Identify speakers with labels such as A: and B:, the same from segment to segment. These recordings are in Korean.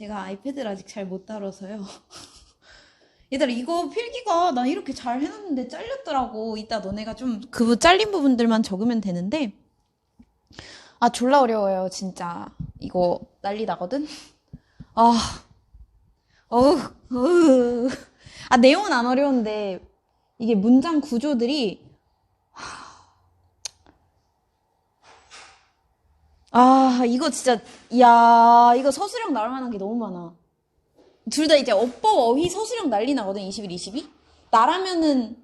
A: 제가 아이패드를 아직 잘 못 다뤄서요. 얘들아, 이거 필기가 난 이렇게 잘 해놨는데 잘렸더라고. 이따 너네가 좀 그 잘린 부분들만 적으면 되는데. 아, 졸라 어려워요, 진짜. 이거 난리 나거든? 아, 어우, 어우. 아, 내용은 안 어려운데, 이게 문장 구조들이, 아, 이거 진짜, 야 이거 서술형 나올 만한 게 너무 많아. 둘 다 이제 어법, 어휘, 서술형 난리 나거든, 21, 22? 나라면은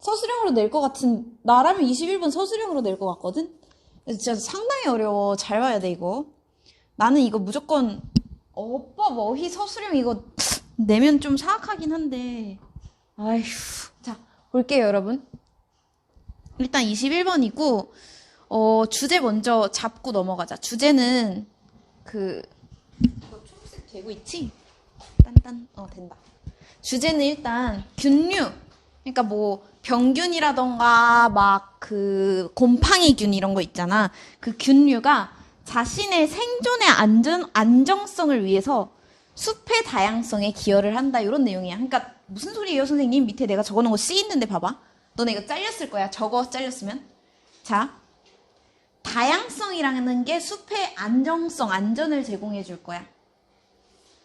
A: 서술형으로 낼 것 같은, 나라면 21번 서술형으로 낼 것 같거든? 진짜 상당히 어려워. 잘 봐야 돼, 이거. 나는 이거 무조건 어법, 어휘, 서술형 이거 내면 좀 사악하긴 한데. 아휴. 자, 볼게요, 여러분. 일단 21번이고, 어, 주제 먼저 잡고 넘어가자. 주제는 그, 이거 초록색 되고 있지? 딴딴, 어, 된다. 주제는 일단 균류. 그러니까 뭐 병균이라던가 막 그 곰팡이균 이런 거 있잖아. 그 균류가 자신의 생존의 안전 안정성을 위해서 숲의 다양성에 기여를 한다 이런 내용이야. 그러니까 무슨 소리예요, 선생님? 밑에 내가 적어놓은 거 C 있는데 봐봐. 너네 이거 잘렸을 거야. 적어 잘렸으면. 자, 다양성이라는 게 숲의 안정성, 안전을 제공해 줄 거야.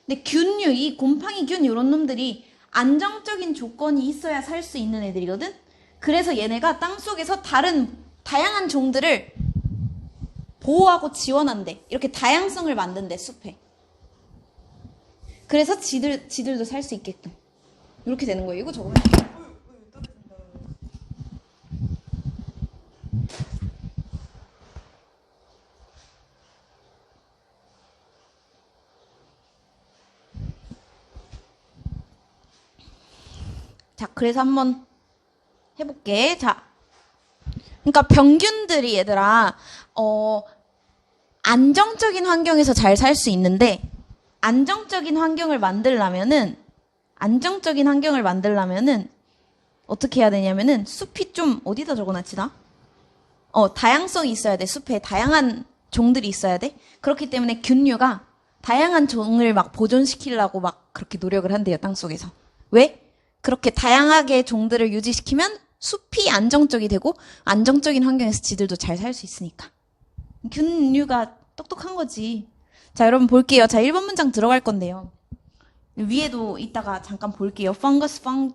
A: 근데 균류, 이 곰팡이 균 이런 놈들이 안정적인 조건이 있어야 살 수 있는 애들이거든? 그래서 얘네가 땅 속에서 다른 다양한 종들을 보호하고 지원한대. 이렇게 다양성을 만든대, 숲에. 그래서 지들, 지들도 살 수 있게끔. 이렇게 되는 거예요. 이거 적으 자, 그래서 한번 해볼게. 자. 그러니까 병균들이 얘들아, 어, 안정적인 환경에서 잘 살 수 있는데, 안정적인 환경을 만들려면은, 안정적인 환경을 만들려면은, 어떻게 해야 되냐면은, 숲이 좀, 어디다 적어놨지, 나? 어, 다양성이 있어야 돼. 숲에 다양한 종들이 있어야 돼. 그렇기 때문에 균류가 다양한 종을 막 보존시키려고 막 그렇게 노력을 한대요, 땅 속에서. 왜? 그렇게 다양하게 종들을 유지시키면 숲이 안정적이 되고 안정적인 환경에서 지들도 잘 살 수 있으니까. 균류가 똑똑한 거지. 자, 여러분 볼게요. 자, 1번 문장 들어갈 건데요. 위에도 이따가 잠깐 볼게요. fungus, fung,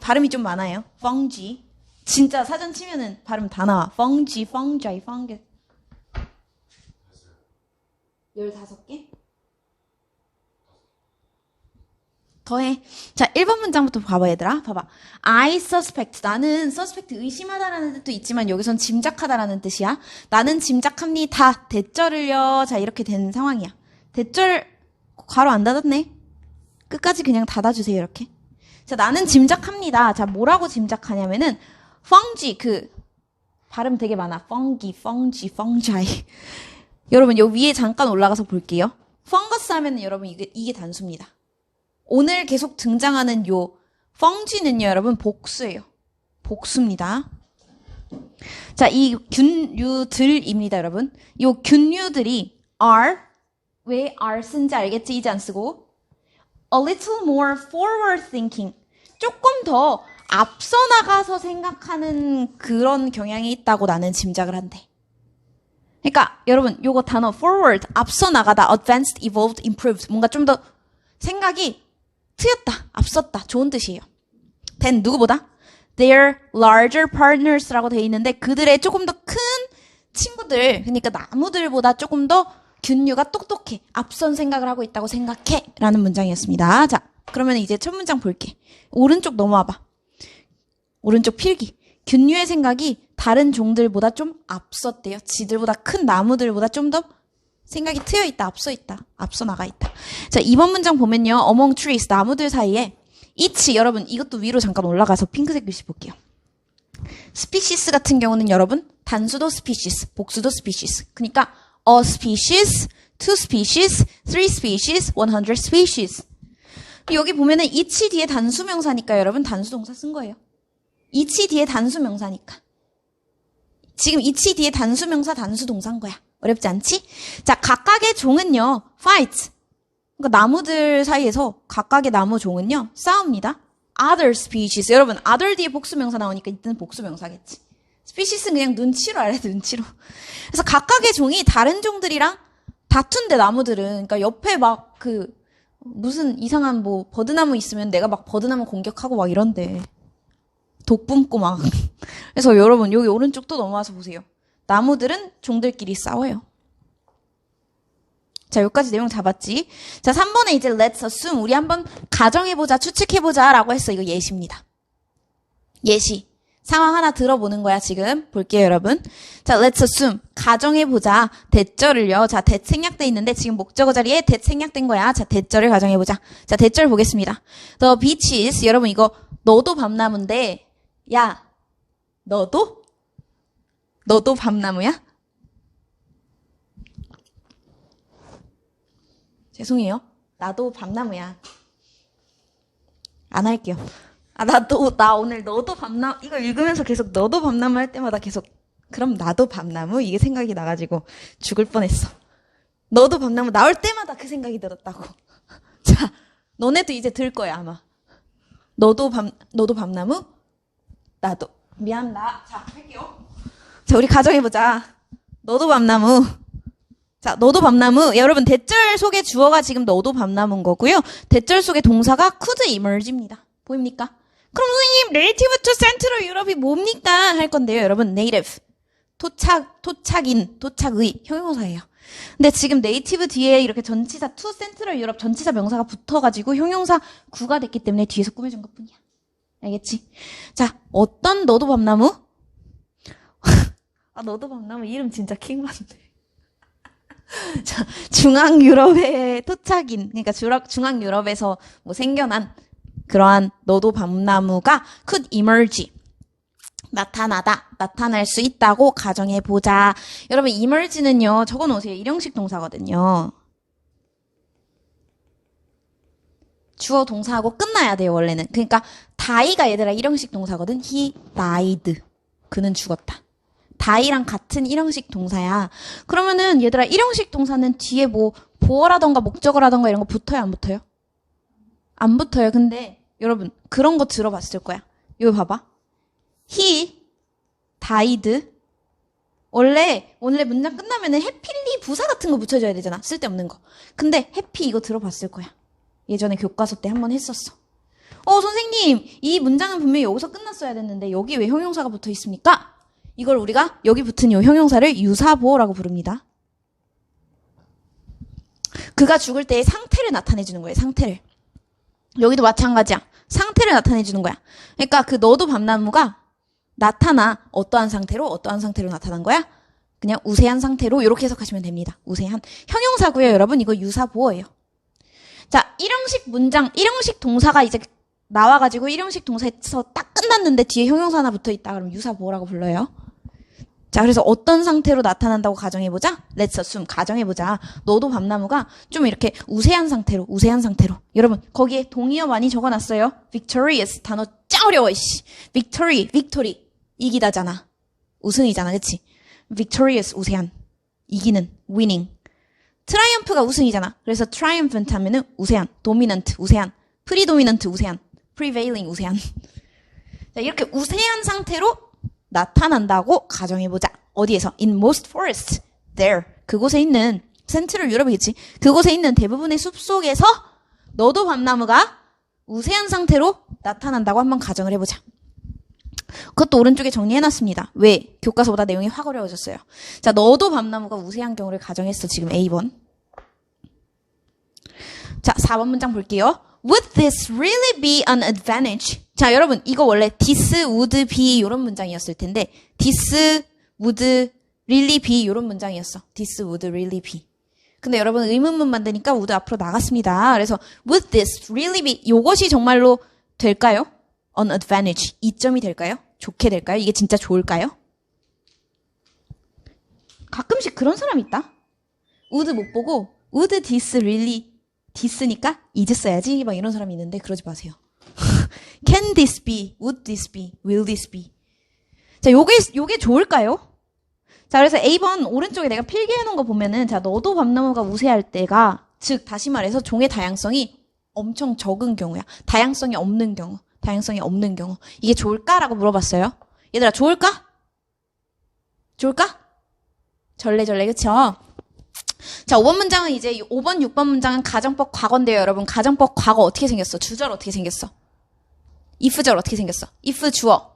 A: 발음이 좀 많아요. fungi. 진짜 사전 치면은 발음 다 나와. fungi, fungi, fungus. 15개? 더해. 자, 1번 문장부터 봐봐, 얘들아. 봐봐. I suspect. 나는 suspect 의심하다라는 뜻도 있지만 여기선 짐작하다라는 뜻이야. 나는 짐작합니다. 대절을요. 자, 이렇게 된 상황이야. 대절, 괄호 안 닫았네. 끝까지 그냥 닫아주세요, 이렇게. 자, 나는 짐작합니다. 자, 뭐라고 짐작하냐면은, fungi, 그, 발음 되게 많아. fungi, fungi, fungi. 여러분, 요 위에 잠깐 올라가서 볼게요. fungus 하면은 여러분, 이게, 이게 단수입니다. 오늘 계속 등장하는 요 펑지는요, 여러분 복수예요. 복수입니다. 자, 이 균류들입니다, 여러분. 요 균류들이 are 왜 are 쓴지 알겠지? 이제 안 쓰고 a little more forward thinking 조금 더 앞서 나가서 생각하는 그런 경향이 있다고 나는 짐작을 한대. 그러니까 여러분 요거 단어 forward 앞서 나가다 advanced, evolved, improved 뭔가 좀 더 생각이 트였다, 앞섰다, 좋은 뜻이에요. then 누구보다 their larger partners라고 돼 있는데 그들의 조금 더 큰 친구들, 그러니까 나무들보다 조금 더 균류가 똑똑해, 앞선 생각을 하고 있다고 생각해 라는 문장이었습니다. 자, 그러면 이제 첫 문장 볼게. 오른쪽 넘어와봐. 오른쪽 필기. 균류의 생각이 다른 종들보다 좀 앞섰대요. 지들보다 큰 나무들보다 좀 더 생각이 트여 있다, 앞서 있다, 앞서 나가 있다. 자, 이번 문장 보면요. among trees, 나무들 사이에 each, 여러분, 이것도 위로 잠깐 올라가서 핑크색 글씨 볼게요. species 같은 경우는 여러분, 단수도 species, 복수도 species. 그러니까 a species, two species, three species, 100 species. 여기 보면은 each 뒤에 단수 명사니까 여러분 단수 동사 쓴 거예요. each 뒤에 단수 명사니까. 지금 each 뒤에 단수 명사 단수 동사인 거야. 어렵지 않지? 자, 각각의 종은요, fight. 그러니까 나무들 사이에서 각각의 나무 종은요, 싸웁니다. other species. 여러분, other 뒤에 복수명사 나오니까 이때는 복수명사겠지. species는 그냥 눈치로 알아야 돼, 눈치로. 그래서 각각의 종이 다른 종들이랑 다툰데 나무들은. 그러니까 옆에 막 그, 무슨 이상한 뭐 버드나무 있으면 내가 막 버드나무 공격하고 막 이런데. 독 뿜고 막. 그래서 여러분, 여기 오른쪽 또 넘어와서 보세요. 나무들은 종들끼리 싸워요. 자, 여기까지 내용 잡았지? 자, 3번에 이제 let's assume. 우리 한번 가정해보자, 추측해보자 라고 했어. 이거 예시입니다. 예시. 상황 하나 들어보는 거야, 지금. 볼게요, 여러분. 자, let's assume. 가정해보자. 대절을요. 자, 대 생략돼 있는데 지금 목적어 자리에 대 생략된 거야. 자, 대절을 가정해보자. 자, 대절 보겠습니다. The beaches. 여러분, 이거 너도 밤나무인데, 야, 너도? 너도 밤나무야? 죄송해요. 나도 밤나무야. 안 할게요. 아, 나도, 나 오늘 너도 밤나무, 이거 읽으면서 계속 너도 밤나무 할 때마다 계속, 그럼 나도 밤나무? 이게 생각이 나가지고 죽을 뻔했어. 너도 밤나무 나올 때마다 그 생각이 들었다고. 자, 너네도 이제 들 거야, 아마. 너도 밤, 너도 밤나무? 나도. 미안, 나. 자, 할게요. 자, 우리 가정해보자. 너도 밤나무. 자, 너도 밤나무. 여러분, 대절 속의 주어가 지금 너도 밤나무인 거고요. 대절 속의 동사가 could emerge입니다. 보입니까? 그럼 선생님, relative to central 유럽이 뭡니까? 할 건데요. 여러분, native. 토착, 토착인, 토착의 형용사예요. 근데 지금 네이티브 뒤에 이렇게 전치사 to central 유럽 전치사 명사가 붙어가지고 형용사 구가 됐기 때문에 뒤에서 꾸며준 것 뿐이야. 알겠지? 자, 어떤 너도 밤나무? 아, 너도 밤나무 이름 진짜 킹받네. 자, 중앙 유럽의 토착인, 그러니까 중앙 유럽에서 뭐 생겨난 그러한 너도 밤나무가 could emerge. 나타나다, 나타날 수 있다고 가정해 보자. 여러분, emerge는요, 적어 놓으세요. 일형식 동사거든요. 주어 동사하고 끝나야 돼요, 원래는. 그러니까, die가 얘들아 일형식 동사거든. he died. 그는 죽었다. Die랑 같은 일형식 동사야. 그러면은 얘들아 일형식 동사는 뒤에 뭐 보어라던가 목적어라던가 이런 거 붙어요, 안 붙어요? 안 붙어요. 근데 여러분 그런 거 들어봤을 거야. 이거 봐봐. he died. 원래 원래 문장 끝나면은 해필리 부사 같은 거 붙여줘야 되잖아. 쓸데없는 거. 근데 해피 이거 들어봤을 거야. 예전에 교과서 때 한 번 했었어. 어 선생님 이 문장은 분명히 여기서 끝났어야 됐는데 여기 왜 형용사가 붙어 있습니까? 이걸 우리가 여기 붙은 이 형용사를 유사보호라고 부릅니다. 그가 죽을 때의 상태를 나타내 주는 거예요. 상태를. 여기도 마찬가지야. 상태를 나타내 주는 거야. 그러니까 그 너도 밤나무가 나타나 어떠한 상태로 어떠한 상태로 나타난 거야? 그냥 우세한 상태로 이렇게 해석하시면 됩니다. 우세한 형용사고요, 여러분. 이거 유사보호예요. 자, 일형식 문장, 일형식 동사가 이제 나와가지고 일형식 동사에서 딱 끝났는데 뒤에 형용사 하나 붙어 있다 그러면 유사보호라고 불러요. 자, 그래서 어떤 상태로 나타난다고 가정해보자? Let's assume. 가정해보자. 너도 밤나무가 좀 이렇게 우세한 상태로, 우세한 상태로. 여러분, 거기에 동의어 많이 적어놨어요. victorious. 단어 짱 어려워, 씨. victory, victory. 이기다잖아. 우승이잖아, 그치? victorious, 우세한. 이기는, winning. 트라이엄프가 우승이잖아. 그래서 triumphant 하면은 우세한, dominant, 우세한, predominant, 우세한, prevailing, 우세한. 자, 이렇게 우세한 상태로 나타난다고 가정해보자. 어디에서? In most forests. There. 그곳에 있는, 센트럴 유럽이겠지. 그곳에 있는 대부분의 숲 속에서 너도 밤나무가 우세한 상태로 나타난다고 한번 가정을 해보자. 그것도 오른쪽에 정리해놨습니다. 왜? 교과서보다 내용이 확 어려워졌어요. 자, 너도 밤나무가 우세한 경우를 가정했어. 지금 A번. 자, 4번 문장 볼게요. Would this really be an advantage? 자, 여러분, 이거 원래 this would be 이런 문장이었을 텐데, this would really be 이런 문장이었어. this would really be. 근데 여러분 의문문 만드니까 would 앞으로 나갔습니다. 그래서 would this really be 이것이 정말로 될까요? an advantage 이점이 될까요? 좋게 될까요? 이게 진짜 좋을까요? 가끔씩 그런 사람 있다. would 못 보고 would this really this니까 is 써야지 막 이런 사람이 있는데 그러지 마세요. Can this be? Would this be? Will this be? 자, 요게 요게 좋을까요? 자, 그래서 A번 오른쪽에 내가 필기해 놓은 거 보면은, 자, 너도 밤나무가 우세할 때가, 즉, 다시 말해서 종의 다양성이 엄청 적은 경우야. 다양성이 없는 경우. 다양성이 없는 경우. 이게 좋을까라고 물어봤어요. 얘들아, 좋을까? 좋을까? 절레절레, 그쵸? 자, 5번 문장은 이제, 5번, 6번 문장은 가정법 과거인데요, 여러분. 가정법 과거 어떻게 생겼어? 주절 어떻게 생겼어? If절 어떻게 생겼어? if 주어.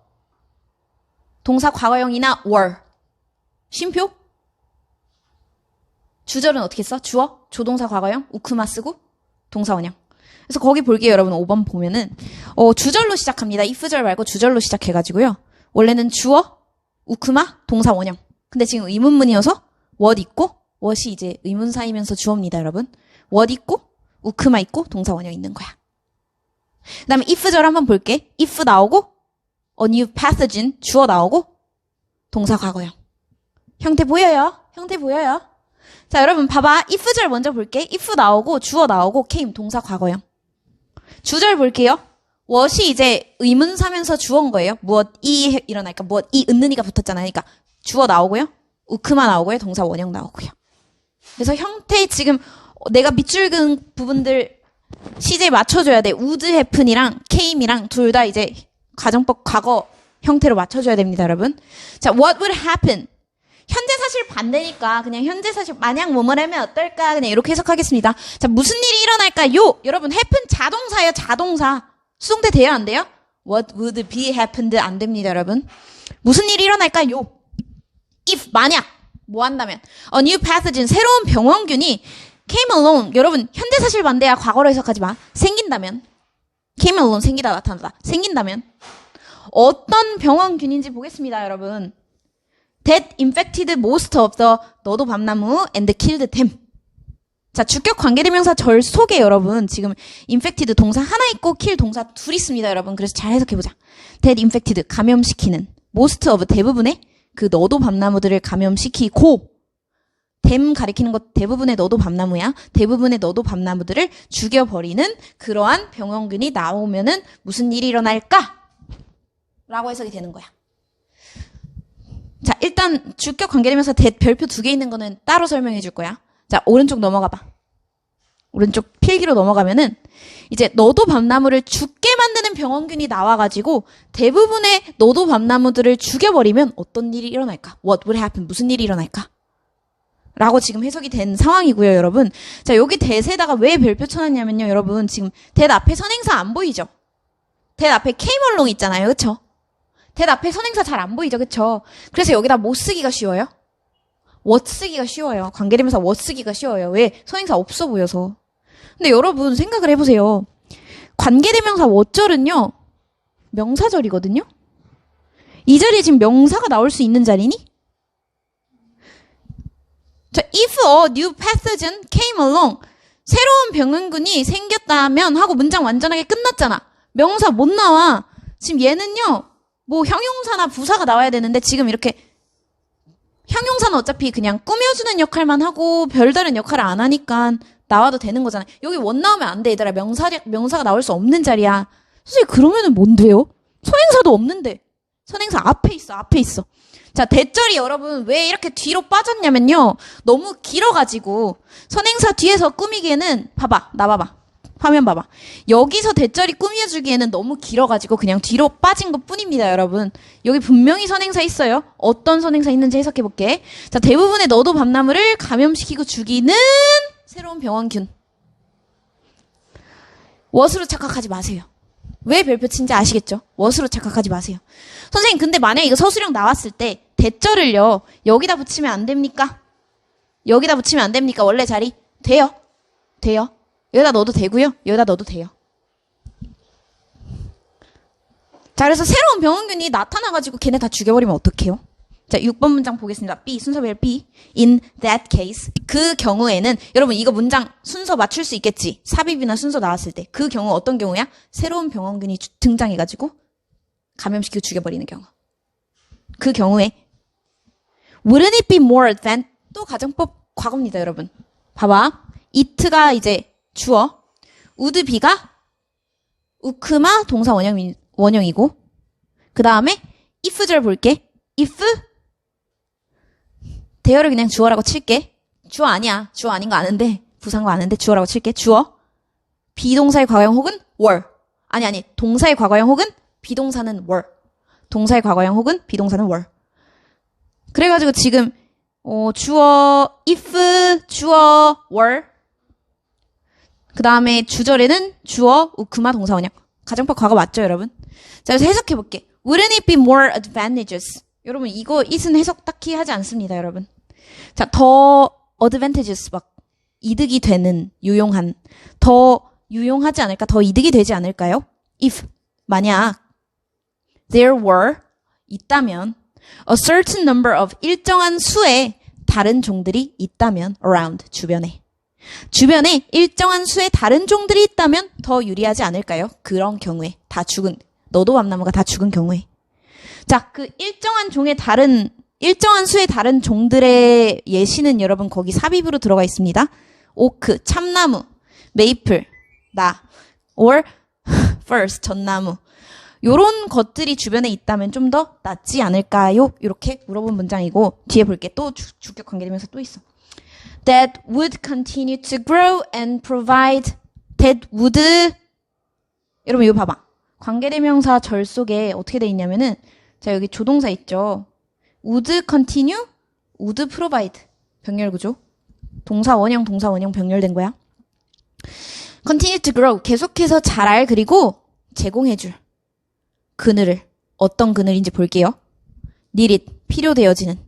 A: 동사 과거형이나 were. 쉼표? 주절은 어떻게 써? 주어? 조동사 과거형? 우크마 쓰고? 동사 원형. 그래서 거기 볼게요, 여러분. 5번 보면은, 어, 주절로 시작합니다. if절 말고 주절로 시작해가지고요. 원래는 주어, 우크마, 동사 원형. 근데 지금 의문문이어서 what 있고, what이 이제 의문사이면서 주어입니다, 여러분. what 있고, 우크마 있고, 동사 원형 있는 거야. 그 다음에 if절 한번 볼게. if 나오고, a new pathogen, 주어 나오고, 동사 과거형. 형태 보여요? 형태 보여요? 자, 여러분 봐봐. if절 먼저 볼게. if 나오고 주어 나오고 came 동사 과거형. 주절 볼게요. what이 이제 의문사면서 주어인 거예요. 무엇이 일어날까? 무엇이 은는이가 붙었잖아요. 그러니까 주어 나오고요. 우크마 나오고요. 동사 원형 나오고요. 그래서 형태 지금 내가 밑줄 그은 부분들 시제 맞춰줘야 돼. would happen이랑 came이랑 둘 다 이제 가정법 과거 형태로 맞춰줘야 됩니다, 여러분. 자, what would happen? 현재 사실 반대니까 그냥 현재 사실 만약 뭐뭐 하면 어떨까 그냥 이렇게 해석하겠습니다. 자 무슨 일이 일어날까요? 여러분 happen 자동사예요 자동사 수동태 돼요 안 돼요? What would be happened 안 됩니다 여러분. 무슨 일이 일어날까요? If 만약 뭐 한다면 a new pathogen 새로운 병원균이 came along 여러분 현재 사실 반대야 과거로 해석하지 마 생긴다면 came along 생기다 나타나다 생긴다면 어떤 병원균인지 보겠습니다 여러분. that infected most of the 너도 밤나무 and killed them. 자, 주격 관계대명사 절 속에 여러분 지금 infected 동사 하나 있고 kill 동사 둘 있습니다, 여러분. 그래서 잘 해석해 보자. that infected 감염시키는 most of 대부분의 그 너도 밤나무들을 감염시키고 them 가리키는 것 대부분의 너도 밤나무야. 대부분의 너도 밤나무들을 죽여버리는 그러한 병원균이 나오면은 무슨 일이 일어날까? 라고 해석이 되는 거야. 자, 일단 주격 관계되면서 대, 별표 두 개 있는 거는 따로 설명해 줄 거야. 자, 오른쪽 넘어가 봐. 오른쪽 필기로 넘어가면은 이제 너도 밤나무를 죽게 만드는 병원균이 나와가지고 대부분의 너도 밤나무들을 죽여버리면 어떤 일이 일어날까? What would happen? 무슨 일이 일어날까? 라고 지금 해석이 된 상황이고요, 여러분. 자, 여기 대세다가 왜 별표 쳐놨냐면요, 여러분. 지금 대 앞에 선행사 안 보이죠? 대 앞에 케이멀롱 있잖아요, 그쵸? 대 앞에 선행사 잘 안 보이죠, 그쵸? 그래서 여기다 뭐 쓰기가 쉬워요? what 쓰기가 쉬워요. 관계대명사 what 쓰기가 쉬워요. 왜? 선행사 없어 보여서. 근데 여러분 생각을 해보세요. 관계대명사 what절은요, 명사절이거든요? 이 자리에 지금 명사가 나올 수 있는 자리니? 자, if a new pathogen came along, 새로운 병원군이 생겼다면 하고 문장 완전하게 끝났잖아. 명사 못 나와. 지금 얘는요, 뭐 형용사나 부사가 나와야 되는데 지금 이렇게 형용사는 어차피 그냥 꾸며주는 역할만 하고 별다른 역할을 안 하니까 나와도 되는 거잖아. 여기 원 나오면 안 돼, 얘들아. 명사, 명사가 나올 수 없는 자리야. 선생님, 그러면은 뭔데요? 선행사도 없는데. 선행사 앞에 있어, 앞에 있어. 자, 대절이 여러분 왜 이렇게 뒤로 빠졌냐면요. 너무 길어가지고 선행사 뒤에서 꾸미기에는 봐봐, 나 봐봐. 화면 봐봐. 여기서 대절이 꾸며주기에는 너무 길어가지고 그냥 뒤로 빠진 것 뿐입니다, 여러분. 여기 분명히 선행사 있어요. 어떤 선행사 있는지 해석해볼게. 자, 대부분의 너도 밤나무를 감염시키고 죽이는 새로운 병원균. 워스로 착각하지 마세요. 왜 별표 친지 아시겠죠? 워스로 착각하지 마세요. 선생님, 근데 만약에 이거 서술형 나왔을 때 대절을요, 여기다 붙이면 안 됩니까? 여기다 붙이면 안 됩니까? 원래 자리? 돼요. 돼요. 여기다 넣어도 되고요. 여기다 넣어도 돼요. 자, 그래서 새로운 병원균이 나타나가지고 걔네 다 죽여버리면 어떡해요? 자, 6번 문장 보겠습니다. B, 순서별 B. In that case. 그 경우에는, 여러분, 이거 문장 순서 맞출 수 있겠지? 삽입이나 순서 나왔을 때. 그 경우 어떤 경우야? 새로운 병원균이 주- 등장해가지고 감염시키고 죽여버리는 경우. 그 경우에, wouldn't it be more advanced? 또 가정법 과거입니다, 여러분. 봐봐. it가 이제 주어, would be가 우크마 동사 원형, 원형이고, 그 다음에 if절 볼게. if 대어를 그냥 주어라고 칠게. 주어 아니야. 주어 아닌 거 아는데. 부사인 거 아는데 주어라고 칠게. 주어. 비동사의 과거형 혹은 were. 아니, 아니. 동사의 과거형 혹은 비동사는 were. 동사의 과거형 혹은 비동사는 were. 그래가지고 지금, 어, 주어, if, 주어, were. 그 다음에 주절에는 주어, 우크마, 동사, 원형. 가정법 과거 맞죠, 여러분? 자, 그래서 해석해볼게. Wouldn't it be more advantageous? 여러분, 이거, it은 해석 딱히 하지 않습니다, 여러분. 자, 더 advantageous, 막, 이득이 되는, 유용한, 더 유용하지 않을까? 더 이득이 되지 않을까요? If, 만약, there were, 있다면, a certain number of 일정한 수의 다른 종들이 있다면, around, 주변에. 주변에 일정한 수의 다른 종들이 있다면 더 유리하지 않을까요? 그런 경우에. 다 죽은, 너도 밤나무가 다 죽은 경우에. 자, 그 일정한 종의 다른, 일정한 수의 다른 종들의 예시는 여러분 거기 삽입으로 들어가 있습니다. 오크, 참나무, 메이플, 나, or first, 전나무. 요런 것들이 주변에 있다면 좀 더 낫지 않을까요? 이렇게 물어본 문장이고, 뒤에 볼게. 또 주, 주격 관계되면서 또 있어. that would continue to grow and provide that would. 여러분 이거 봐봐. 관계대명사 절 속에 어떻게 돼 있냐면은 자 여기 조동사 있죠? Would continue would provide. 병렬 구조. 동사 원형 동사 원형 병렬된 거야. Continue to grow. 계속해서 자랄 그리고 제공해 줄 그늘을 어떤 그늘인지 볼게요. need it 필요되어지는.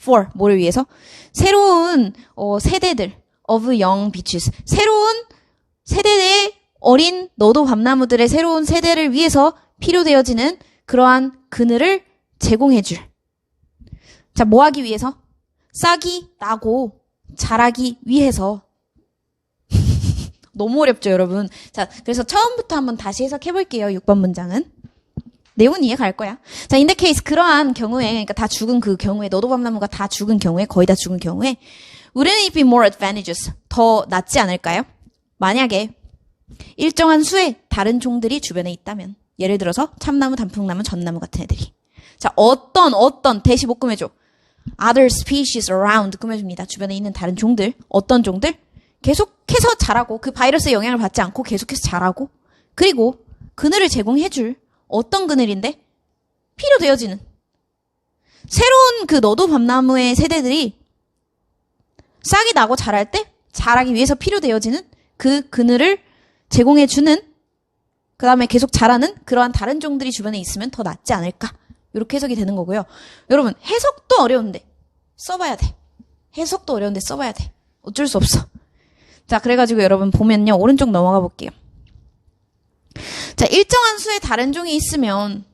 A: For 뭐를 위해서? 새로운 어, 세대들 of young beaches. 새로운 세대의 어린 너도 밤나무들의 새로운 세대를 위해서 필요되어지는 그러한 그늘을 제공해줄. 자 뭐 하기 위해서? 싹이 나고 자라기 위해서. 너무 어렵죠 여러분. 자 그래서 처음부터 한번 다시 해석해 볼게요 6번 문장은 내용은 이해 갈 거야. 자, 인데 케이스 그러한 경우에 그러니까 다 죽은 그 경우에 너도 밤나무가 다 죽은 경우에 거의 다 죽은 경우에 wouldn't it be more advantageous? 더 낫지 않을까요? 만약에 일정한 수의 다른 종들이 주변에 있다면 예를 들어서 참나무, 단풍나무, 전나무 같은 애들이 자, 어떤 어떤 대시 못 꾸며줘. other species around 꾸며줍니다. 주변에 있는 다른 종들 어떤 종들 계속해서 자라고 그 바이러스의 영향을 받지 않고 계속해서 자라고 그리고 그늘을 제공해줄 어떤 그늘인데? 필요되어지는. 새로운 그 너도 밤나무의 세대들이 싹이 나고 자랄 때 자라기 위해서 필요되어지는 그 그늘을 제공해주는 그 다음에 계속 자라는 그러한 다른 종들이 주변에 있으면 더 낫지 않을까. 이렇게 해석이 되는 거고요. 여러분, 해석도 어려운데 써봐야 돼. 해석도 어려운데 써봐야 돼. 어쩔 수 없어. 자, 그래가지고 여러분 보면요. 오른쪽 넘어가 볼게요. 자, 일정한 수의 다른 종이 있으면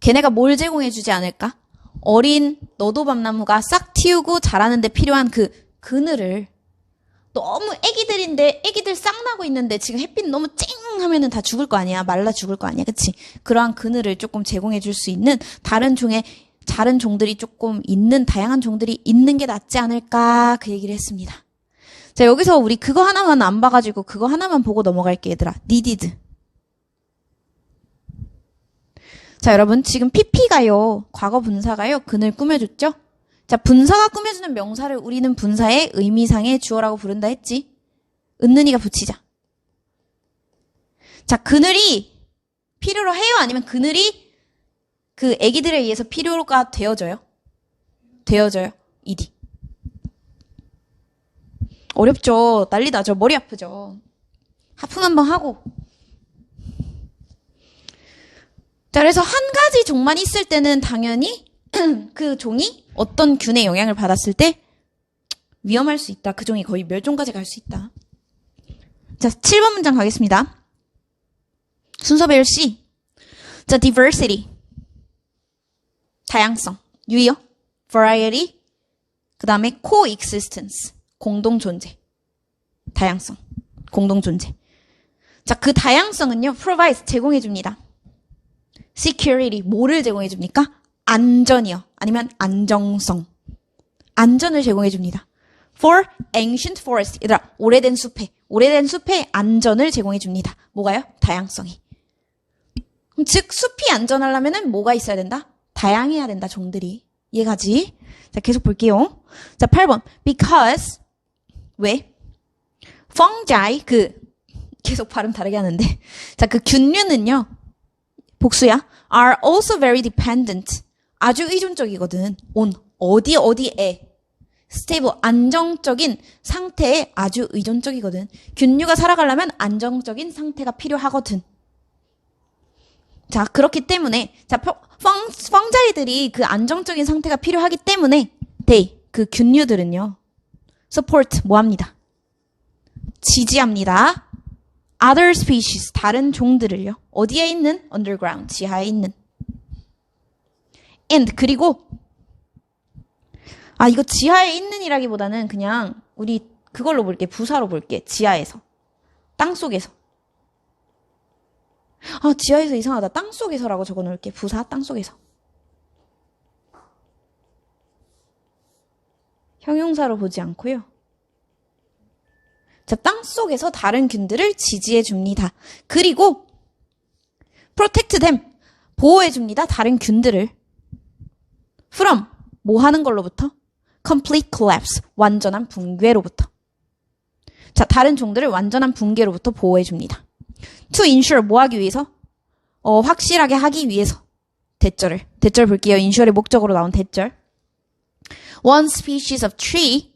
A: 걔네가 뭘 제공해 주지 않을까? 어린 너도 밤나무가 싹 틔우고 자라는데 필요한 그 그늘을 너무 애기들인데 애기들 싹 나고 있는데 지금 햇빛 너무 쨍 하면은 다 죽을 거 아니야. 말라 죽을 거 아니야. 그치? 그러한 그늘을 조금 제공해 줄 수 있는 다른 종의 다른 종들이 조금 있는 다양한 종들이 있는 게 낫지 않을까 그 얘기를 했습니다. 자, 여기서 우리 그거 하나만 안 봐가지고 그거 하나만 보고 넘어갈게 얘들아. needed. 자, 여러분, 지금 PP가요, 과거 분사가요, 그늘 꾸며줬죠? 자, 분사가 꾸며주는 명사를 우리는 분사의 의미상의 주어라고 부른다 했지? 은는이가 붙이자. 자, 그늘이 필요로 해요? 아니면 그늘이 그 애기들에 의해서 필요가 되어져요? 되어져요. 이디. 어렵죠. 난리 나죠. 머리 아프죠. 하품 한번 하고 자, 그래서 한 가지 종만 있을 때는 당연히 그 종이 어떤 균의 영향을 받았을 때 위험할 수 있다. 그 종이 거의 멸종까지 갈 수 있다. 자, 7번 문장 가겠습니다. 순서 배열 C. 자, diversity. 다양성. 유의어. variety. 그 다음에 coexistence. 공동 존재. 다양성. 공동 존재. 자, 그 다양성은요, provide, 제공해줍니다. Security, 뭐를 제공해 줍니까? 안전이요. 아니면 안정성. 안전을 제공해 줍니다. for ancient forest. 얘들아, 오래된 숲에, 오래된 숲에 안전을 제공해 줍니다. 뭐가요? 다양성이. 즉, 숲이 안전하려면은 뭐가 있어야 된다? 다양해야 된다, 종들이. 이해가지? 자, 계속 볼게요. 자, 8번. because 왜? fungi 그 계속 발음 다르게 하는데 자, 그 균류는요. 복수야. are also very dependent. 아주 의존적이거든. on 어디 어디에 스테이블 안정적인 상태에 아주 의존적이거든. 균류가 살아가려면 안정적인 상태가 필요하거든. 자, 그렇기 때문에 자, 펑, 펑자이들이 그 안정적인 상태가 필요하기 때문에 they 그 균류들은요. support 뭐 합니다. 지지합니다. other species 다른 종들을요. 어디에 있는? Underground 지하에 있는. And 그리고 아 이거 지하에 있는이라기보다는 그냥 우리 그걸로 볼게. 부사로 볼게. 지하에서. 땅 속에서. 아 지하에서 이상하다. 땅 속에서라고 적어 놓을게. 부사 땅 속에서. 형용사로 보지 않고요. 자, 땅 속에서 다른 균들을 지지해 줍니다. 그리고 protect them 보호해 줍니다. 다른 균들을 from 뭐 하는 걸로부터 complete collapse 완전한 붕괴로부터 자, 다른 종들을 완전한 붕괴로부터 보호해 줍니다. to ensure 뭐 하기 위해서 어, 확실하게 하기 위해서 대절을 대절 볼게요. insure의 목적으로 나온 대절 one species of tree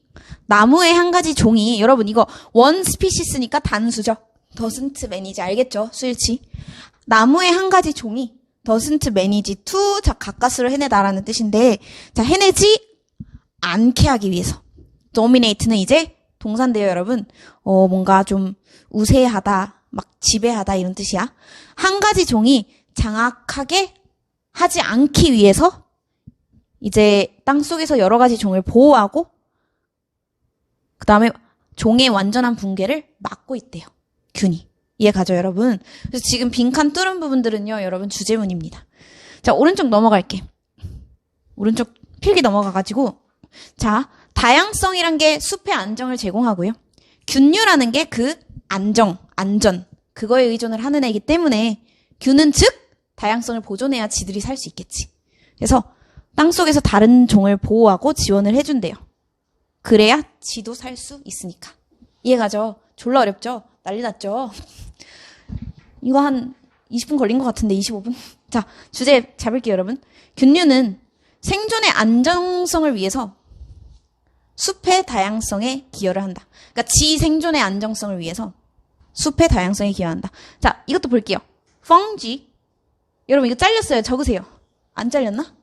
A: 나무의 한 가지 종이 여러분 이거 one species니까 단수죠. doesn't manage 알겠죠? 수일치. 나무의 한 가지 종이 doesn't manage to 자 가까스로 해내다라는 뜻인데 자 해내지 않게 하기 위해서 dominate는 이제 동사인데요, 여러분. 어 뭔가 좀 우세하다, 막 지배하다 이런 뜻이야. 한 가지 종이 장악하게 하지 않기 위해서 이제 땅 속에서 여러 가지 종을 보호하고 그 다음에 종의 완전한 붕괴를 막고 있대요. 균이. 이해 가죠, 여러분? 그래서 지금 빈칸 뚫은 부분들은요, 여러분 주제문입니다. 자, 오른쪽 넘어갈게. 오른쪽 필기 넘어가가지고. 자, 다양성이란 게 숲의 안정을 제공하고요. 균류라는 게 그 안정, 안전, 그거에 의존을 하는 애이기 때문에 균은 즉, 다양성을 보존해야 지들이 살 수 있겠지. 그래서 땅 속에서 다른 종을 보호하고 지원을 해준대요. 그래야 지도 살 수 있으니까. 이해가죠? 졸라 어렵죠? 난리 났죠? 이거 한 20분 걸린 것 같은데, 25분? 자, 주제 잡을게요, 여러분. 균류는 생존의 안정성을 위해서 숲의 다양성에 기여를 한다. 그러니까 지 생존의 안정성을 위해서 숲의 다양성에 기여한다. 자, 이것도 볼게요. fungi. 여러분, 이거 잘렸어요. 적으세요. 안 잘렸나?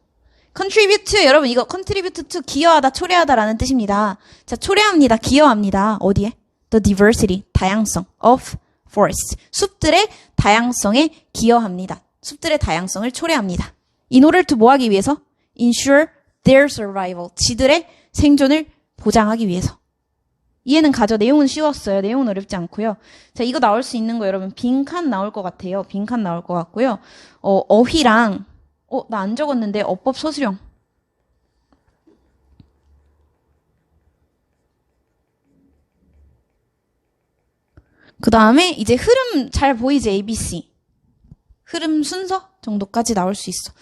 A: contribute 여러분 이거 contribute to 기여하다 초래하다라는 뜻입니다. 자 초래합니다. 기여합니다. 어디에? the diversity 다양성 of forests 숲들의 다양성에 기여합니다. 숲들의 다양성을 초래합니다. 이 노래를 뭐 하기 위해서? ensure their survival 지들의 생존을 보장하기 위해서. 이해는 가죠. 내용은 쉬웠어요. 내용은 어렵지 않고요. 자, 이거 나올 수 있는 거 여러분 빈칸 나올 것 같아요. 빈칸 나올 것 같고요. 어, 어휘랑 어, 나 안 적었는데 어법 소수령. 그 다음에 이제 흐름 잘 보이지 ABC. 흐름 순서 정도까지 나올 수 있어.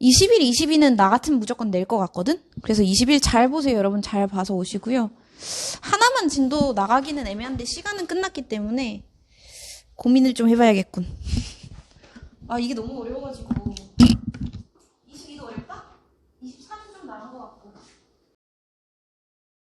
A: 20일, 22는 나 같으면 무조건 낼 것 같거든? 그래서 20일 잘 보세요. 여러분 잘 봐서 오시고요. 하나만 진도 나가기는 애매한데 시간은 끝났기 때문에 고민을 좀 해봐야겠군. 아, 이게 너무 어려워가지고.